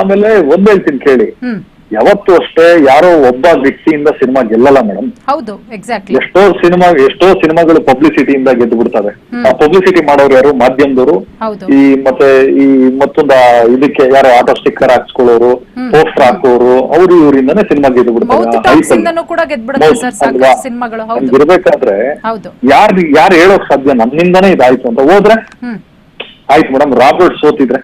ಆಮೇಲೆ ಒಂದ್ ಹೇಳ್ತೀನಿ ಕೇಳಿ. ಯಾವತ್ತು ಅಷ್ಟೇ ಯಾರೋ ಒಬ್ಬ ವ್ಯಕ್ತಿಯಿಂದ ಸಿನಿಮಾ ಗೆಲ್ಲಲ್ಲ ಮೇಡಮ್ ಹೌದು ಎಕ್ಸಾಕ್ಟ್ಲಿ ಎಷ್ಟೋ ಸಿನಿಮಾ ಎಷ್ಟೋ ಸಿನಿಮಾಗಳು ಪಬ್ಲಿಸಿಟಿಯಿಂದ ಗೆದ್ದು ಬಿಡ್ತವೆ. ಆ ಪಬ್ಲಿಸಿಟಿ ಮಾಡೋರು ಯಾರು? ಮಾಧ್ಯಮದವರು. ಈ ಮತ್ತೆ ಈ ಮತ್ತೊಂದು ಇದಕ್ಕೆ ಯಾರೋ ಆಟೋ ಸ್ಟಿಕ್ಕರ್ ಹಾಕ್ಸ್ಕೊಳ್ಳೋರು ಪೋಸ್ಟರ್ ಹಾಕೋರು ಅವ್ರು ಇವರಿಂದಾನೇ ಸಿನಿಮಾ ಗೆದ್ದು ಬಿಡ್ತಾರೆ ಇರ್ಬೇಕಾದ್ರೆ ಯಾರು ಯಾರು ಹೇಳೋಕ್ ಸಾಧ್ಯ? ನನ್ನಿಂದಾನೇ ಇದಾಯ್ತು ಅಂತ ಹೋದ್ರೆ ಆಯ್ತು ಮೇಡಮ್ ರಾಬರ್ಟ್ ಸೋತಿದ್ರೆ.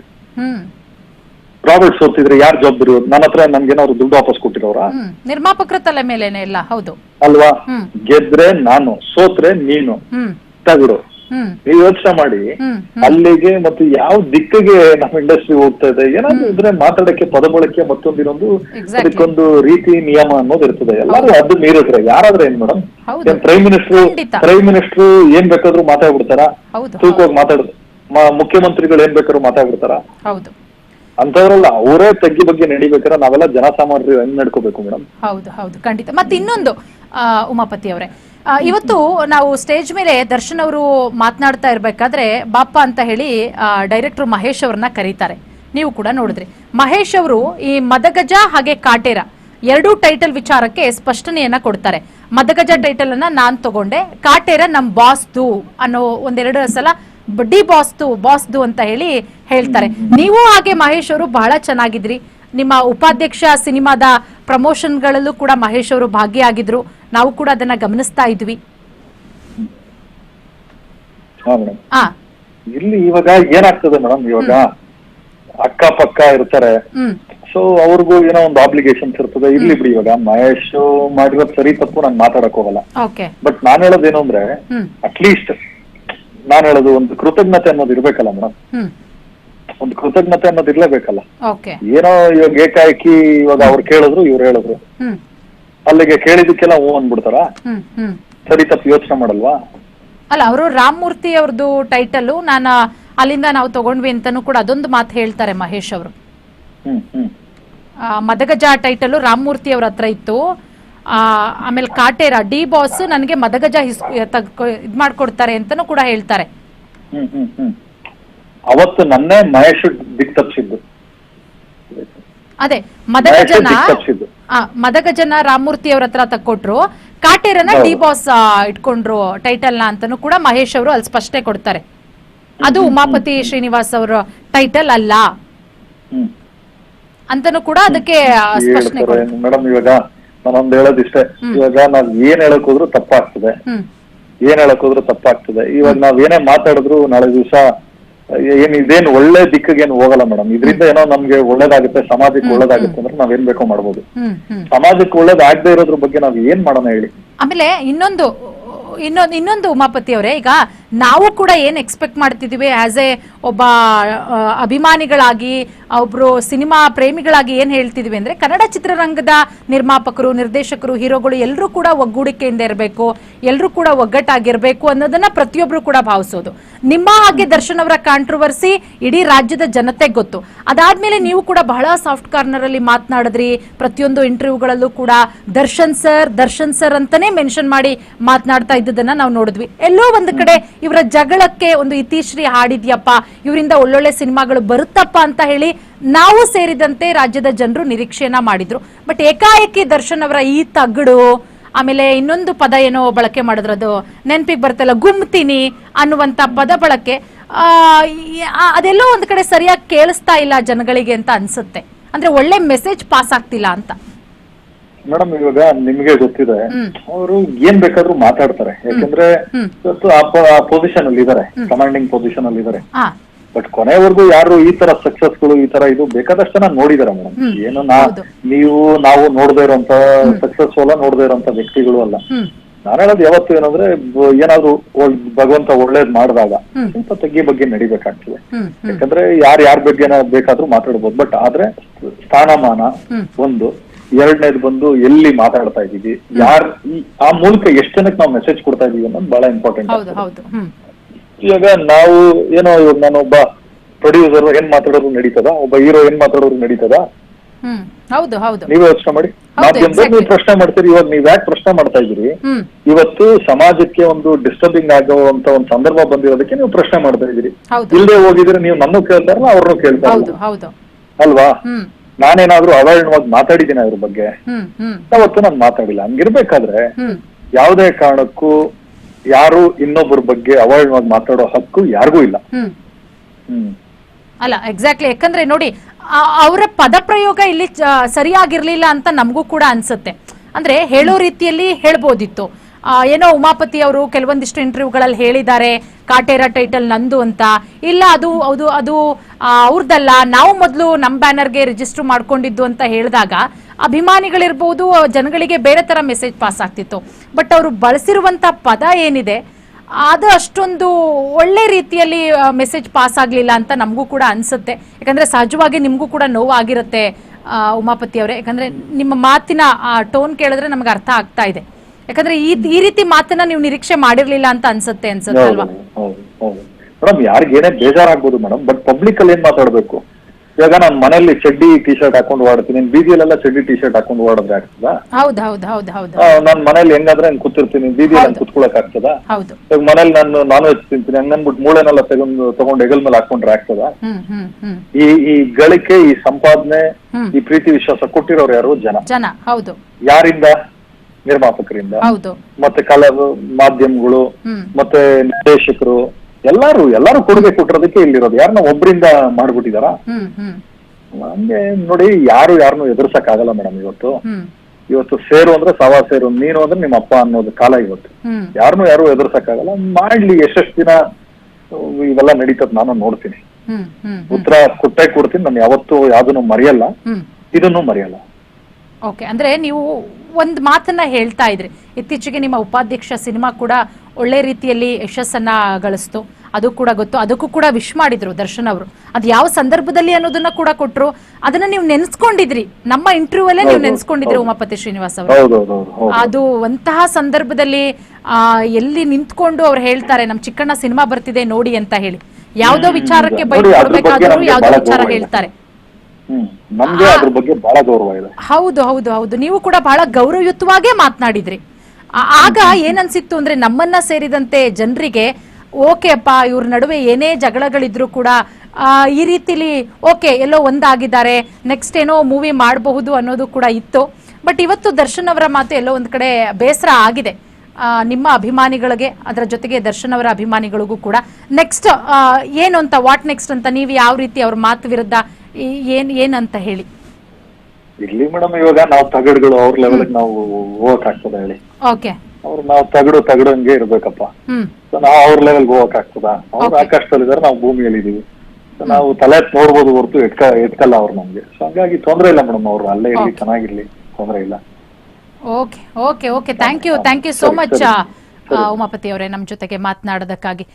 ರಾಬರ್ಟ್ ಸೋತಿದ್ರೆ ಯಾರು ಜವಾಬ್ದಾರಿ? ನನ್ನ ಹತ್ರ ನನ್ಗೇನಾದ್ರು ದುಡ್ಡು ವಾಪಸ್ ಕೊಟ್ಟಿರೋರ? ಹ್ಮ್ ನಿರ್ಮಾಪಕರ ತಲೆ ಮೇಲೇನೆ ಇಲ್ಲ ಹೌದು. ಅಲ್ವಾ? ಹ್ಮ್. ಗೆದ್ರೆ ನಾನು ಸೋತ್ರೆ ನೀನು. ತಗಡು ತಗುಡು ಹ್ಮ್. ನೀವು ಯೋಚನೆ ಮಾಡಿ. ಹ್ಮ್ ಅಲ್ಲಿಗೆ ಮತ್ತು ಯಾವ ದಿಕ್ಕಿಗೆ ನಮ್ಮ ಇಂಡಸ್ಟ್ರಿ ಹೋಗ್ತಾ ಇದೆ? ಏನಾದ್ರು ಇದ್ರೆ ಮಾತಾಡಕ್ಕೆ ಪದ ಬಳಕೆ ಮತ್ತೊಂದಿನೊಂದು Exactly. ಅದಕ್ಕೊಂದು ರೀತಿ ನಿಯಮ ಅನ್ನೋದು ಇರ್ತದೆ. ಎಲ್ಲಾರು ಅದು ಮೀರಿದ್ರೆ. ಯಾರಾದ್ರೆ ಏನ್ ಮೇಡಮ್ ಹೌದು. ಪ್ರೈಮ್ ಮಿನಿಸ್ಟರ್ ಖಂಡಿತ. ಪ್ರೈಮ್ ಮಿನಿಸ್ಟರ್ ಏನ್ ಬೇಕಾದ್ರೂ ಮಾತಾಡ್ಬಿಡ್ತಾರ? ಹೌದು. ತೂಕವಾಗಿ ಮಾತಾಡುದು. ಮುಖ್ಯಮಂತ್ರಿಗಳು ಏನ್ ಬೇಕಾದ್ರೂ ಮಾತಾಡ್ಬಿಡ್ತಾರ? ಹೌದು. ಅಂತವ್ರಲ್ಲ ಅವರೇ ತಗ್ಗಿ ಬಗ್ಗೆ ನಡಿಬೇಕಾದ್ರೆ ನಾವೆಲ್ಲ ಜನಸಾಮಾನ್ಯರು ಹೆಂಗ್ ನಡ್ಕೋಬೇಕು ಮೇಡಮ್? ಹೌದು ಹೌದು. ಖಂಡಿತ. ಮತ್ತೆ ಇನ್ನೊಂದು ಆ, ಉಮಾಪತಿ ಅವರೇ. ಇವತ್ತು ನಾವು ಸ್ಟೇಜ್ ಮೇಲೆ ದರ್ಶನ್ ಅವರು ಮಾತನಾಡ್ತಾ ಇರ್ಬೇಕಾದ್ರೆ ಬಾಪ ಅಂತ ಹೇಳಿ ಡೈರೆಕ್ಟರ್ ಮಹೇಶ್ ಅವ್ರನ್ನ ಕರೀತಾರೆ. ನೀವು ಕೂಡ ನೋಡಿದ್ರಿ. ಮಹೇಶ್ ಅವರು ಈ ಮದಗಜ ಹಾಗೆ ಕಾಟೇರ ಎರಡೂ ಟೈಟಲ್ ವಿಚಾರಕ್ಕೆ ಸ್ಪಷ್ಟನೆಯನ್ನ ಕೊಡ್ತಾರೆ. ಮದಗಜ ಟೈಟಲ್ ಅನ್ನ ನಾನ್ ತಗೊಂಡೆ ಕಾಟೇರ ನಮ್ ಬಾಸ್ದು ಅನ್ನೋ ಒಂದೆರಡು ಸಲ ಡಿ ಬಾಸ್ದು ಬಾಸ್ದು ಅಂತ ಹೇಳಿ ಹೇಳ್ತಾರೆ. ನೀವು ಹಾಗೆ ಮಹೇಶ್ ಅವರು ಬಹಳ ಚೆನ್ನಾಗಿದ್ರಿ. ನಿಮ್ಮ ಉಪಾಧ್ಯಕ್ಷ ಸಿನಿಮಾದ ಪ್ರಮೋಷನ್ಗಳಲ್ಲೂ ಕೂಡ ಮಹೇಶ್ ಅವರು ಭಾಗಿಯಾಗಿದ್ರು. ನಾವು ಕೂಡ ಅದನ್ನ ಗಮನಿಸ್ತಾ ಇದ್ವಿ. ಇಲ್ಲಿ ಇವಾಗ ಏನಾಗ್ತದೆ ಮೇಡಮ್ ಇವಾಗ ಅಕ್ಕ ಪಕ್ಕ ಇರ್ತಾರೆ. ಸೊ ಅವ್ರಿಗೂ ಏನೋ ಒಂದು ಆಬ್ಲಿಗೇಷನ್ಸ್ ಇರ್ತದೆ. ಇಲ್ಲಿ ಬಿಡಿ ಇವಾಗ. ಮಹೇಶ್ ಮಾಡಿರೋದ್ ಸರಿ ತಪ್ಪು ನಾನು ಮಾತಾಡಕ್ ಹೋಗಲ್ಲ. ಬಟ್ ನಾನು ಹೇಳೋದೇನು ಅಂದ್ರೆ ಅಟ್ಲೀಸ್ಟ್ ನಾನ್ ಹೇಳೋದು ಒಂದು ಕೃತಜ್ಞತೆ ಅನ್ನೋದು ಇರ್ಬೇಕಲ್ಲ ಮೇಡಮ್ ಒಂದು ಕೃತಜ್ಞತೆ ಅನ್ನೋದು ಇರ್ಲೇಬೇಕಲ್ಲ. ಓಕೆ. ಏನೋ ಇವಾಗ ಏಕಾಏಕಿ ಇವಾಗ ಅವ್ರು ಕೇಳಿದ್ರು ಇವ್ರು ಹೇಳಿದ್ರು. ಅಲ್ಲಿಗೆ ಕೇಳಿದಕ್ಕೆಲ್ಲ ಹೂ ಅಂದ್ಬಿಡ್ತಾರ? ಸರಿ ತಪ್ಪು ಯೋಚನೆ ಮಾಡಲ್ವಾ? ಅಲ್ಲ ಅವರು ರಾಮಮೂರ್ತಿ ಅವ್ರದ್ದು ಟೈಟಲ್ ನಾನು ಅಲ್ಲಿಂದ ನಾವು ತಗೊಂಡ್ವಿ ಅಂತಾನು ಕೂಡ ಅದೊಂದು ಮಾತು ಹೇಳ್ತಾರೆ ಮಹೇಶ್ ಅವರು. ಹ್ಮ್ ಹ್ಮ್. ಆ, ಮದಗಜ ಟೈಟಲ್ ರಾಮಮೂರ್ತಿ ಅವ್ರ ಹತ್ರ ಇತ್ತು. ಆಮೇಲೆ ಕಾಟೇರ ಡಿ ಬಾಸ್ ನನಗೆ ಮದಗಜ ಹಿಸ್ ಇದ್ ಮಾಡ್ಕೊಡ್ತಾರೆ ಅಂತಾನು ಕೂಡ ಹೇಳ್ತಾರೆ. ಅವತ್ತು ನನ್ನೇ ಮಹೇಶ್ ದಿಕ್ ತಪ್ಪಿಸಿದ್ದು ಅದೇ ಮದಗಜನ ಮದಗಜನ ರಾಮಮೂರ್ತಿ ಅವ್ರ ಹತ್ರ ತಕ್ಕೊಟ್ರು. ಕಾಟೇರನ ಡಿ ಬಾಸ್ ಇಟ್ಕೊಂಡ್ರು ಟೈಟಲ್ನ ಅಂತಾನು ಕೂಡ ಮಹೇಶ್ ಅವರು ಅಲ್ಲಿ ಸ್ಪಷ್ಟನೆ ಕೊಡ್ತಾರೆ. ಅದು ಉಮಾಪತಿ ಶ್ರೀನಿವಾಸ್ ಅವರ ಟೈಟಲ್ ಅಲ್ಲ. ಅಂತಾನು ಕೂಡ ಅದಕ್ಕೆ ಸ್ಪಷ್ಟನೆ ಮೇಡಮ್ ಇವಾಗ? ನಾನೊಂದ್ ಹೇಳೋದಿಷ್ಟೇ. ಇವಾಗ ನಾವ್ ಏನ್ ಹೇಳಕ್ ಹೋದ್ರು ತಪ್ಪಾಗ್ತದೆ. ಏನ್ ಹೇಳಕ್ ಹೋದ್ರು ತಪ್ಪಾಗ್ತದೆ. ಇವಾಗ ನಾವ್ ಏನೇ ಮಾತಾಡಿದ್ರು ನಾಳೆ ದಿವಸ ಏನ್ ಇದೇನ್ ಒಳ್ಳೆ ದಿಕ್ಕಿಗೆ ಏನು ಹೋಗಲ್ಲ ಮೇಡಮ್. ಇದರಿಂದ ಏನೋ ನಮ್ಗೆ ಒಳ್ಳೇದಾಗುತ್ತೆ ಸಮಾಜಕ್ಕೆ ಒಳ್ಳೇದಾಗುತ್ತೆ ಅಂದ್ರೆ ನಾವ್ ಏನ್ ಬೇಕೋ ಮಾಡ್ಬೋದು. ಸಮಾಜಕ್ಕೆ ಒಳ್ಳೇದಾಗದೆ ಇರೋದ್ರ ಬಗ್ಗೆ ನಾವ್ ಏನ್ ಮಾಡೋಣ ಹೇಳಿ. ಆಮೇಲೆ ಇನ್ನೊಂದು ಇನ್ನೊಂದು ಇನ್ನೊಂದು ಉಮಾಪತಿ ಅವರೇ ಈಗ ನಾವು ಕೂಡ ಏನು ಎಕ್ಸ್ಪೆಕ್ಟ್ ಮಾಡ್ತಿದೀವಿ ಆಸ್ ಎ ಒಬ್ಬ ಅಭಿಮಾನಿಗಳಾಗಿ ಒಬ್ಬರು ಸಿನಿಮಾ ಪ್ರೇಮಿಗಳಾಗಿ ಏನು ಹೇಳ್ತಿದೀವಿ ಅಂದ್ರೆ ಕನ್ನಡ ಚಿತ್ರರಂಗದ ನಿರ್ಮಾಪಕರು, ನಿರ್ದೇಶಕರು, ಹೀರೋಗಳು ಎಲ್ಲರೂ ಕೂಡ ಒಗ್ಗೂಡಿಕೆಯಿಂದ ಇರಬೇಕು ಎಲ್ಲರೂ ಕೂಡ ಒಗ್ಗಟ್ಟಾಗಿರಬೇಕು ಅನ್ನೋದನ್ನ ಪ್ರತಿಯೊಬ್ಬರು ಕೂಡ ಭಾವಿಸೋದು. ನಿಮ್ಮ ಹಾಗೆ ದರ್ಶನ್ ಅವರ ಕಾಂಟ್ರವರ್ಸಿ ಇಡೀ ರಾಜ್ಯದ ಜನತೆ ಗೊತ್ತು. ಅದಾದ್ಮೇಲೆ ನೀವು ಕೂಡ ಬಹಳ ಸಾಫ್ಟ್ ಕಾರ್ನರ್ ಅಲ್ಲಿ ಮಾತನಾಡಿದ್ರಿ. ಪ್ರತಿಯೊಂದು ಇಂಟರ್ವ್ಯೂಗಳಲ್ಲೂ ಕೂಡ ದರ್ಶನ್ ಸರ್ ದರ್ಶನ್ ಸರ್ ಅಂತಾನೆ ಮೆನ್ಷನ್ ಮಾಡಿ ಮಾತನಾಡ್ತಾ ಇದ್ದದನ್ನ ನಾವು ನೋಡಿದ್ವಿ. ಎಲ್ಲೋ ಒಂದು ಕಡೆ ಇವರ ಜಗಳಕ್ಕೆ ಒಂದು ಇತಿಶ್ರೀ ಹಾಡಿದ್ಯಪ್ಪ. ಇವರಿಂದ ಒಳ್ಳೊಳ್ಳೆ ಸಿನಿಮಾಗಳು ಬರುತ್ತಪ್ಪ ಅಂತ ಹೇಳಿ ನಾವು ಸೇರಿದಂತೆ ರಾಜ್ಯದ ಜನರು ನಿರೀಕ್ಷೆಯನ್ನ ಮಾಡಿದ್ರು. ಬಟ್ ಏಕಾಏಕಿ ದರ್ಶನ್ ಅವರ ಈ ತಗಡು, ಆಮೇಲೆ ಇನ್ನೊಂದು ಪದ ಏನೋ ಬಳಕೆ ಮಾಡಿದ್ರದು, ನೆನಪಿಗೆ ಬರ್ತಲ್ಲ ಗುಮ್ತೀನಿ ಅನ್ನುವಂತ ಪದ ಬಳಕೆ. ಅದೆಲ್ಲೋ ಒಂದ್ ಕಡೆ ಸರಿಯಾಗಿ ಕೇಳಿಸ್ತಾ ಇಲ್ಲ ಜನಗಳಿಗೆ ಅಂತ ಅನ್ಸುತ್ತೆ. ಅಂದ್ರೆ ಒಳ್ಳೆ ಮೆಸೇಜ್ ಪಾಸ್ ಆಗ್ತಿಲ್ಲ ಅಂತ. ಮೇಡಮ್ ಇವಾಗ ನಿಮ್ಗೆ ಗೊತ್ತಿದೆ. ಅವರು ಏನ್ ಬೇಕಾದ್ರೂ ಮಾತಾಡ್ತಾರೆ. ಯಾಕಂದ್ರೆ. ಇವತ್ತು ಆ ಪೊಸಿಷನ್ ಅಲ್ಲಿ ಇದಾರೆ ಕಮಾಂಡಿಂಗ್ ಪೊಸಿಷನ್ ಅಲ್ಲಿ ಇದಾರೆ. ಬಟ್ ಕೊನೆವರೆಗೂ ಯಾರು ಈ ತರ ಸಕ್ಸಸ್ಗಳು ಈ ತರ ಇದು ಬೇಕಾದಷ್ಟು ಜನ ನೋಡಿದಾರೆ ಮೇಡಮ್. ಏನು ನಾ ನೀವು ನಾವು ನೋಡದೇ ಇರೋಂತ ಸಕ್ಸಸ್ ಅಲ್ಲ ನೋಡದೇ ಇರೋಂತ ವ್ಯಕ್ತಿಗಳು ಅಲ್ಲ. ನಾನು ಹೇಳೋದು ಯಾವತ್ತು ಏನಂದ್ರೆ ಏನಾದ್ರು ಭಗವಂತ ಒಳ್ಳೇದ್ ಮಾಡಿದಾಗ. ಸ್ವಲ್ಪ ತಗ್ಗಿ ಬಗ್ಗೆ ನಡಿಬೇಕಾಗ್ತದೆ. ಯಾಕಂದ್ರೆ ಯಾರು ಯಾರ ಬಗ್ಗೆ ಬೇಕಾದ್ರೂ ಮಾತಾಡ್ಬೋದು. ಬಟ್ ಆದ್ರೆ ಸ್ಥಾನಮಾನ ಒಂದು. ಎರಡನೇದು ಬಂದು ಎಲ್ಲಿ ಮಾತಾಡ್ತಾ ಇದೀವಿ ಯಾರ್ ಆ ಮೂಲಕ ಎಷ್ಟು ಜನಕ್ಕೆ ನಾವು ಮೆಸೇಜ್ ಕೊಡ್ತಾ ಇದೀವಿ ಅನ್ನೋದು ಬಹಳ ಇಂಪಾರ್ಟೆಂಟ್ ಇವಾಗ ನಾವು ಏನೋ ಇವಾಗ ನಾನು ಒಬ್ಬ ಪ್ರೊಡ್ಯೂಸರ್ ಏನ್ ಮಾತಾಡೋರು ನಡೀತದ? ಒಬ್ಬ ಹೀರೋ ಏನ್ ಮಾತಾಡೋರು ನಡೀತದ? ಹೌದು ಹೌದು. ನೀವೇ ಯೋಚನೆ ಮಾಡಿ. ಮಾಧ್ಯಮದಲ್ಲಿ ನೀವು ಪ್ರಶ್ನೆ ಮಾಡ್ತೀರಿ ಇವಾಗ ನೀವ್ ಯಾಕೆ ಪ್ರಶ್ನೆ ಮಾಡ್ತಾ ಇದೀರಿ ಇವತ್ತು ಸಮಾಜಕ್ಕೆ ಒಂದು ಡಿಸ್ಟರ್ಬಿಂಗ್ ಆಗುವಂತ ಒಂದು ಸಂದರ್ಭ ಬಂದಿರೋದಕ್ಕೆ ನೀವು ಪ್ರಶ್ನೆ ಮಾಡ್ತಾ ಇದೀರಿ ಇಲ್ಲದೆ ಹೋಗಿದ್ರೆ ನೀವು ನನ್ನ ಕೇಳ್ತಾರಲ್ಲ ಅವ್ರನ್ನೂ ಕೇಳ್ತಾರ ಅಲ್ವಾ? ನಾನೇನಾದ್ರೂ ಅವಾರ್ಡ್ವಾಗಿ ಮಾತಾಡಿದ್ದೀನಿ ಅದ್ರ ಬಗ್ಗೆ. ಅವತ್ತು ನಾನು ಮಾತಾಡಿಲ್ಲ. ಹಂಗಿರ್ಬೇಕಾದ್ರೆ ಯಾವುದೇ ಕಾರಣಕ್ಕೂ ಯಾರು ಇನ್ನೊಬ್ಬರ ಬಗ್ಗೆ ಅವಾರ್ಡ್ವಾಗಿ ಮಾತಾಡೋ ಹಕ್ಕು ಯಾರಿಗೂ ಇಲ್ಲ. ಹ್ಮ್. ಅಲ್ಲ ಎಕ್ಸಾಕ್ಟ್ಲಿ ಯಾಕಂದ್ರೆ ನೋಡಿ ಅವರ ಪದಪ್ರಯೋಗ ಇಲ್ಲಿ ಸರಿಯಾಗಿರ್ಲಿಲ್ಲ ಅಂತ ನಮಗೂ ಕೂಡ ಅನ್ಸುತ್ತೆ. ಅಂದ್ರೆ ಹೇಳೋ ರೀತಿಯಲ್ಲಿ ಹೇಳ್ಬೋದಿತ್ತು. ಏನೋ ಉಮಾಪತಿ ಅವರು ಕೆಲವೊಂದಿಷ್ಟು ಇಂಟರ್ವ್ಯೂಗಳಲ್ಲಿ ಹೇಳಿದ್ದಾರೆ, ಕಾಟೇರ ಟೈಟಲ್ ನಂದು ಅಂತ. ಇಲ್ಲ, ಅದು ಅದು ಅದು ಅವ್ರದ್ದಲ್ಲ ನಾವು ಮೊದಲು ನಮ್ಮ ಬ್ಯಾನರ್ಗೆ ರಿಜಿಸ್ಟರ್ ಮಾಡ್ಕೊಂಡಿದ್ದು ಅಂತ ಹೇಳಿದಾಗ ಅಭಿಮಾನಿಗಳಿರ್ಬೋದು, ಜನಗಳಿಗೆ ಬೇರೆ ತರ ಮೆಸೇಜ್ ಪಾಸ್ ಆಗ್ತಿತ್ತು. ಬಟ್ ಅವರು ಬಳಸಿರುವಂತ ಪದ ಏನಿದೆ, ಅದು ಅಷ್ಟೊಂದು ಒಳ್ಳೆ ರೀತಿಯಲ್ಲಿ ಮೆಸೇಜ್ ಪಾಸ್ ಆಗಲಿಲ್ಲ ಅಂತ ನಮಗೂ ಕೂಡ ಅನ್ಸುತ್ತೆ. ಯಾಕಂದ್ರೆ ಸಹಜವಾಗಿ ನಿಮಗೂ ಕೂಡ ನೋವಾಗಿರುತ್ತೆ ಉಮಾಪತಿ ಅವರೇ. ಯಾಕಂದ್ರೆ ನಿಮ್ಮ ಮಾತಿನ ಟೋನ್ ಕೇಳಿದ್ರೆ ನಮ್ಗೆ ಅರ್ಥ ಆಗ್ತಾ ಇದೆ. ಯಾಕಂದ್ರೆ ಈ ಈ ರೀತಿ ಮಾತನ್ನ ನೀವು ನಿರೀಕ್ಷೆ ಮಾಡಿರ್ಲಿಲ್ಲ ಅಂತ ಅನ್ಸುತ್ತೆ ಅನ್ಸುತ್ತೆ ಅಲ್ವಾ ಮೇಡಮ್ ಯಾರಿಗೇನೇ ಬೇಜಾರಾಗ್ಬೋದು ಮೇಡಮ್ ಬಟ್ ಪಬ್ಲಿಕ್ ಅಲ್ಲಿ ಏನ್ ಮಾತಾಡ್ಬೇಕು? ಇವಾಗ ನಾನು ಮನೆಯಲ್ಲಿ ಚಡ್ಡಿ ಟಿ ಶರ್ಟ್ ಹಾಕೊಂಡು ಓಡಾಡ್ತೀನಿ ಬೀದಿಯಲ್ಲೆಲ್ಲ ಚಡ್ಡಿ ಟಿ ಶರ್ಟ್ ಹಾಕೊಂಡು ಓಡಿದ್ರೆ ಆಗ್ತದಾ? ಹೌದು ಹೌದು ಹೌದು ಹೌದು. ನಾನು ಮನೇಲಿ ಹೆಂಗಾದ್ರೆ ಹಂಗ್ ಕೂತಿರ್ತೀನಿ ಬೀದಿಯಲ್ಲಿ ಹಂಗ್ ಕುತ್ಕೊಳಕ್ ಆಗ್ತದಾ? ಹೌದು. ಇವಾಗ ಮನೇಲಿ ನಾನು ನಾನ್ ವೆಜ್ ತಿಂತೀನಿ ಹಂಗನ್ಬಿಟ್ಟು ಮೂಳೆನೆಲ್ಲ ತಗೊಂಡು ತಗೊಂಡ್ ಹೆಗಲ್ ಮೇಲೆ ಹಾಕೊಂಡ್ರೆ ಆಗ್ತದಾ? ಈ ಈ ಗಳಿಕೆ ಈ ಸಂಪಾದನೆ ಈ ಪ್ರೀತಿ ವಿಶ್ವಾಸ ಕೊಟ್ಟಿರೋರು ಯಾರು? ಜನ. ಜನ ಹೌದು. ಯಾರಿಂದ? ನಿರ್ಮಾಪಕರಿಂದ. ಮತ್ತೆ ಕಲರ್ ಮಾಧ್ಯಮಗಳು ಮತ್ತೆ ನಿರ್ದೇಶಕರು ಎಲ್ಲಾರು ಎಲ್ಲಾರು ಕೊಡುಗೆ ಕೊಟ್ಟಿರೋದಕ್ಕೆ ಇಲ್ಲಿರೋದು. ಯಾರನ್ನ ಒಬ್ಬರಿಂದ ಮಾಡ್ಬಿಟ್ಟಿದಾರ? ಹಂಗೆ ನೋಡಿ ಯಾರು ಯಾರನ್ನು ಎದುರ್ಸಕ್ ಆಗಲ್ಲ ಮೇಡಮ್ ಇವತ್ತು. ಇವತ್ತು ಸೇರು ಅಂದ್ರೆ ಸವಾ ಸೇರು ನೀನು ಅಂದ್ರೆ ನಿಮ್ಮ ಅಪ್ಪ ಅನ್ನೋದು ಕಾಲ ಇವತ್ತು. ಯಾರನ್ನು ಯಾರು ಎದುರ್ಸಕ್ ಆಗಲ್ಲ ಮಾಡ್ಲಿ ಎಷ್ಟೆಷ್ಟು ದಿನ ಇವೆಲ್ಲ ನಡೀತದ್ ನಾನು ನೋಡ್ತೀನಿ. ಉತ್ತರ ಕೊಟ್ಟೆ ಕೊಡ್ತೀನಿ. ನಾನು ಯಾವತ್ತೂ ಯಾವ್ದನ್ನು ಮರೆಯಲ್ಲ. ಇದನ್ನು ಮರೆಯಲ್ಲ. ಓಕೆ ಅಂದ್ರೆ ನೀವು ಒಂದು ಮಾತನ್ನ ಹೇಳ್ತಾ ಇದ್ರಿ. ಇತ್ತೀಚೆಗೆ ನಿಮ್ಮ ಉಪಾಧ್ಯಕ್ಷ ಸಿನಿಮಾ ಕೂಡ ಒಳ್ಳೆ ರೀತಿಯಲ್ಲಿ ಯಶಸ್ಸನ್ನ ಗಳಿಸ್ತು. ಅದು ಕೂಡ ಗೊತ್ತು. ಅದಕ್ಕೂ ಕೂಡ ವಿಶ್ ಮಾಡಿದ್ರು ದರ್ಶನ್ ಅವರು. ಅದು ಯಾವ ಸಂದರ್ಭದಲ್ಲಿ ಅನ್ನೋದನ್ನ ಕೂಡ ಕೊಟ್ರು. ಅದನ್ನ ನೀವು ನೆನ್ಸ್ಕೊಂಡಿದ್ರಿ. ನಮ್ಮ ಇಂಟರ್ವ್ಯೂ ಅಲ್ಲೇ ನೀವು ನೆನ್ಸ್ಕೊಂಡಿದ್ರಿ ಉಮಾಪತಿ ಶ್ರೀನಿವಾಸ್ ಅವರು. ಅದು ಅಂತಹ ಸಂದರ್ಭದಲ್ಲಿ ಆ, ಎಲ್ಲಿ ನಿಂತ್ಕೊಂಡು ಅವ್ರು ಹೇಳ್ತಾರೆ ನಮ್ ಚಿಕ್ಕಣ್ಣ ಸಿನಿಮಾ ಬರ್ತಿದೆ ನೋಡಿ ಅಂತ ಹೇಳಿ. ಯಾವ್ದೋ ವಿಚಾರಕ್ಕೆ ಬೈಕ್ ಕೊಡ್ಬೇಕಾದ್ರೂ ಯಾವ್ದೋ ವಿಚಾರ ಹೇಳ್ತಾರೆ. ನಮ್ಗೆ ಅದ್ರ ಬಗ್ಗೆ ಬಹಳ ಗೌರವ ಇದೆ. ಹೌದು ಹೌದು ಹೌದು. ನೀವು ಕೂಡ ಬಹಳ ಗೌರವಯುತವಾಗೇ ಮಾತನಾಡಿದ್ರಿ. ಆಗ ಏನನ್ಸಿತ್ತು ಅಂದ್ರೆ ನಮ್ಮನ್ನ ಸೇರಿದಂತೆ ಜನರಿಗೆ ಓಕೆ ಅಪ್ಪ ಇವ್ರ ನಡುವೆ ಏನೇ ಜಗಳಗಳಿದ್ರು ಕೂಡ ಈ ರೀತಿಲಿ ಓಕೆ ಎಲ್ಲೋ ಒಂದಾಗಿದ್ದಾರೆ ನೆಕ್ಸ್ಟ್ ಏನೋ ಮೂವಿ ಮಾಡಬಹುದು ಅನ್ನೋದು ಕೂಡ ಇತ್ತು. ಬಟ್ ಇವತ್ತು ದರ್ಶನ್ ಅವರ ಮಾತು ಎಲ್ಲೋ ಒಂದ್ ಕಡೆ ಬೇಸರ ಆಗಿದೆ. ನಿಮ್ಮ ಅಭಿಮಾನಿಗಳಿಗೆ ಅದರ ಜೊತೆಗೆ ದರ್ಶನ್ ಅವರ ಅಭಿಮಾನಿಗಳಿಗೂ ಕೂಡ. ನೆಕ್ಸ್ಟ್ ಏನು ಅಂತ ವಾಟ್ ನೆಕ್ಸ್ಟ್ ಅಂತ ನೀವು ಯಾವ ರೀತಿ ಅವ್ರ ಮಾತು ವಿರುದ್ಧ ಏನ್ ಏನಂತ ಹೇಳಿ? ಇಲ್ಲಿ ಮೇಡಮ್ ಇವಾಗ ನಾವು ತಗಡುಗಳು ಅವ್ರ ಲೆವೆಲ್ ನಾವು ಹೋಗಕ್ ಆಗ್ತದ ಹೇಳಿ. ಓಕೆ. ಅವ್ರು ನಾವು ತಗಡು ತಗಡಂಗೆ ಇರ್ಬೇಕಪ್ಪ. ಹ್ಮ್. ಸೊ ನಾವು ಅವ್ರ ಲೆವೆಲ್ ಹೋಗಕ್ ಆಗ್ತದ ಅವ್ರ ಆಕಾಶದಲ್ಲಿ ಇದಾರೆ ನಾವು ಭೂಮಿಯಲ್ಲಿ ಇದೀವಿ. ಸೊ ನಾವು ತಲೆ ನೋಡ್ಬೋದು ಹೊರತು ಎಟ್ಕ ಎಟ್ಕಲ್ಲ ಅವ್ರು ನಮ್ಗೆ. ಸೊ ಹಂಗಾಗಿ ತೊಂದ್ರೆ ಇಲ್ಲ ಮೇಡಮ್ ಅವ್ರು ಅಲ್ಲೇ ಇರ್ಲಿ. ಚೆನ್ನಾಗಿರ್ಲಿ ತೊಂದ್ರೆ ಇಲ್ಲ. Okay okay okay. Thank you thank you so much. Umapathi ಅವರೇ ನಮ್ಮ ಜೊತೆಗೆ ಮಾತನಾಡೋದಕ್ಕಾಗಿ.